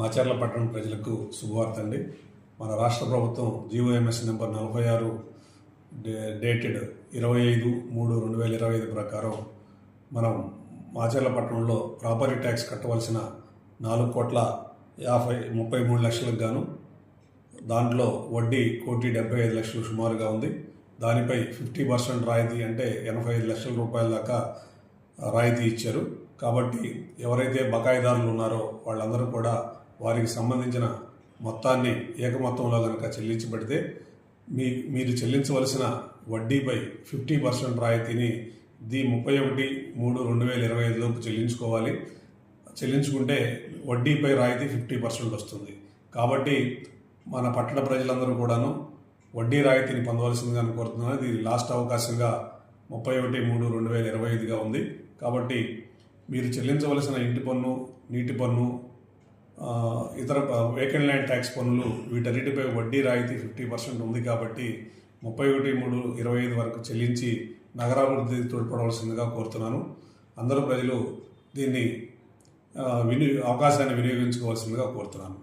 మాచర్ల పట్టణం ప్రజలకు శుభవార్త అండి. మన రాష్ట్ర ప్రభుత్వం జీవోఎంఎస్ నెంబర్ నలభై ఆరు డే- డేటెడ్ ఇరవై ఐదు మూడు రెండు వేల ఇరవై ఐదు ప్రకారం మనం మాచర్ల పట్టణంలో ప్రాపర్టీ ట్యాక్స్ కట్టవలసిన నాలుగు కోట్ల యాభై ముప్పై మూడు లక్షలకు గాను దాంట్లో వడ్డీ కోటి డెబ్బై ఐదు లక్షలు సుమారుగా ఉంది. దానిపై ఫిఫ్టీ పర్సెంట్ రాయితీ అంటే ఎనభై ఐదు లక్షల రూపాయల దాకా రాయితీ ఇచ్చారు. కాబట్టి ఎవరైతే బకాయిదారులు ఉన్నారో వాళ్ళందరూ కూడా వారికి సంబంధించిన మొత్తాన్ని ఏకమొత్తంలో కనుక చెల్లించబడితే మీ మీరు చెల్లించవలసిన వడ్డీపై ఫిఫ్టీ పర్సెంట్ రాయితీని ది ముప్పై ఒకటి మూడు రెండు వేల ఇరవై ఐదులోపు చెల్లించుకోవాలి. చెల్లించుకుంటే వడ్డీపై రాయితీ ఫిఫ్టీ పర్సెంట్ వస్తుంది. కాబట్టి మన పట్టణ ప్రజలందరూ కూడాను వడ్డీ రాయితీని పొందవలసిందిగా కోరుతున్నాను. ఇది లాస్ట్ అవకాశంగా ముప్పై ఒకటి మూడు రెండు వేల ఇరవై ఐదుగా ఉంది. కాబట్టి మీరు చెల్లించవలసిన ఇంటి పన్ను నీటి పన్ను ఇతర వేకెండ్ ల్యాండ్ ట్యాక్స్ పన్నులు వీటన్నిటిపై వడ్డీ రాయితీ ఫిఫ్టీ పర్సెంట్ ఉంది కాబట్టి ముప్పై ఒకటి మూడు ఇరవై ఐదు వరకు చెల్లించి నగరాభివృద్ధి తోడ్పడవలసిందిగా కోరుతున్నాను. అందరూ ప్రజలు దీన్ని విని అవకాశాన్ని వినియోగించుకోవాల్సిందిగా కోరుతున్నాను.